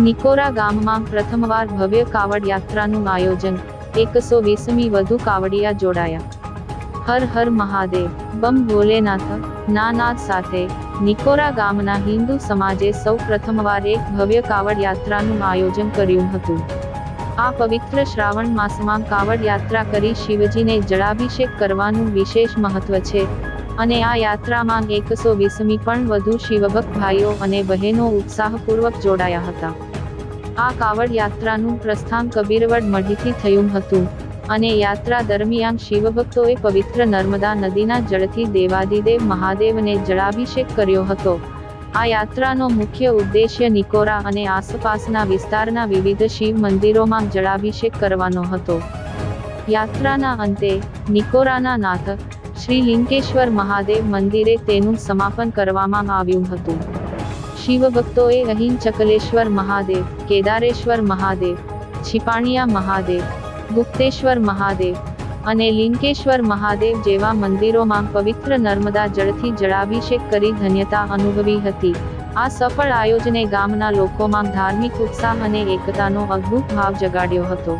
નિકોરા ગામમાં પ્રથમવાર ભવ્ય કાવડ યાત્રાનું આયોજન એકસો વીસમી વધુ કાવડિયા જોડાયા. હર હર મહાદેવ, બમ ભોલેનાથ નાનાથ સાથે, નિકોરા ગામના હિન્દુ સમાજે સૌ પ્રથમવાર એક ભવ્ય કાવડ યાત્રાનું આયોજન કર્યું હતું. આ પવિત્ર શ્રાવણ માસમાં કાવડ યાત્રા કરી શિવજીને જળાભિષેક કરવાનું વિશેષ મહત્વ છે. અને આ યાત્રામાં એકસો વીસમી પણ વધુ શિવભક્ત ભાઈઓ અને બહેનો ઉત્સાહપૂર્વક જોડાયા હતા. આ કાવડ યાત્રાનું પ્રસ્થાન કબીરવડ મઢીથી થયું હતું અને યાત્રા દરમિયાન શિવભક્તોએ પવિત્ર નર્મદા નદીના જળથી દેવાદિદેવ મહાદેવને જળાભિષેક કર્યો હતો. આ યાત્રાનો મુખ્ય ઉદ્દેશ્ય નિકોરા અને આસપાસના વિસ્તારના વિવિધ શિવ મંદિરોમાં જળાભિષેક કરવાનો હતો. યાત્રાના અંતે નિકોરાના નાથ શ્રી લિંકેશ્વર મહાદેવ મંદિરે તેનું સમાપન કરવામાં આવ્યું હતું. શિવભક્તોએ અહીં ચકલેશ્વર મહાદેવ, કેદારેશ્વર મહાદેવ, છિપાણિયા મહાદેવ, ગુપ્તેશ્વર મહાદેવ અને લિંકેશ્વર મહાદેવ જેવા મંદિરોમાં પવિત્ર નર્મદા જળથી જળાભિષેક કરી ધન્યતા અનુભવી હતી. આ સફળ આયોજને ગામના લોકોમાં ધાર્મિક ઉત્સાહ અને એકતાનો અદ્ભુત ભાવ જગાડ્યો હતો.